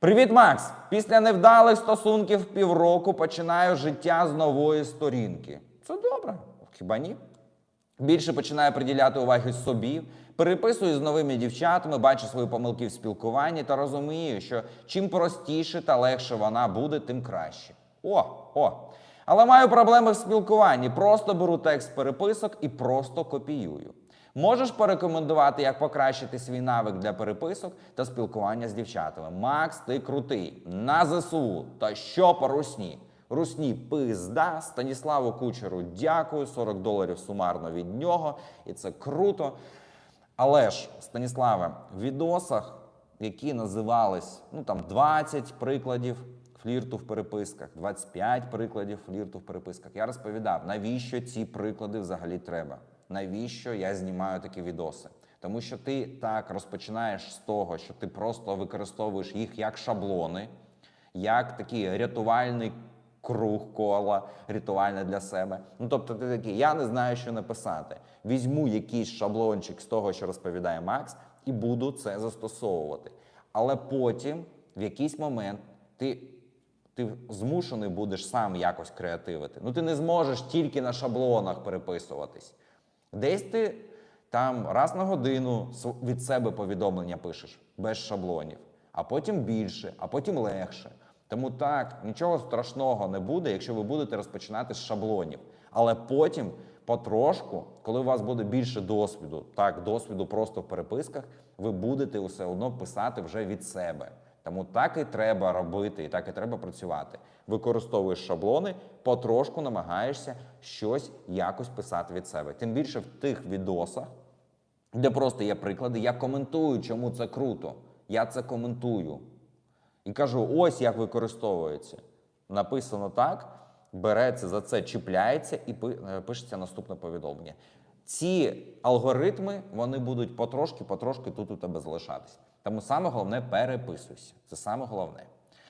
Привіт, Макс! Після невдалих стосунків півроку починаю життя з нової сторінки. Це добре, хіба ні? Більше починаю приділяти уваги собі, переписую з новими дівчатами, бачу свої помилки в спілкуванні та розумію, що чим простіше та легше вона буде, тим краще. О, о. Але маю проблеми в спілкуванні. Просто беру текст переписок і просто копіюю. Можеш порекомендувати, як покращити свій навик для переписок та спілкування з дівчатами? Макс, ти крутий. На ЗСУ. Та що по русні? Русні пизда, Станіславу Кучеру дякую, 40 доларів сумарно від нього, і це круто. Але ж, Станіславе, в відосах, які називались ну там 20 прикладів флірту в переписках, 25 прикладів флірту в переписках, я розповідав, навіщо ці приклади взагалі треба. Навіщо я знімаю такі відоси? Тому що ти так розпочинаєш з того, що ти просто використовуєш їх як шаблони, як такий рятувальний круг кола, рятувальне для себе. Ну тобто, ти такий, я не знаю, що написати. Візьму якийсь шаблончик з того, що розповідає Макс, і буду це застосовувати. Але потім, в якийсь момент, ти. Ти змушений будеш сам якось креативити. Ну ти не зможеш тільки на шаблонах переписуватись. Десь ти там раз на годину від себе повідомлення пишеш без шаблонів, а потім більше, а потім легше. Тому так, нічого страшного не буде, якщо ви будете розпочинати з шаблонів. Але потім, потрошку, коли у вас буде більше досвіду, так, досвіду просто в переписках, ви будете все одно писати вже від себе. Тому так і треба робити, і так і треба працювати. Використовуєш шаблони, потрошку намагаєшся щось якось писати від себе. Тим більше в тих відосах, де просто є приклади, я коментую, чому це круто. Я це коментую. І кажу, ось як використовується. Написано так, береться за це, чіпляється і е, пишеться наступне повідомлення. Ці алгоритми вони будуть потрошки, потрошки тут у тебе залишатись. Тому саме головне переписуйся. Це саме головне.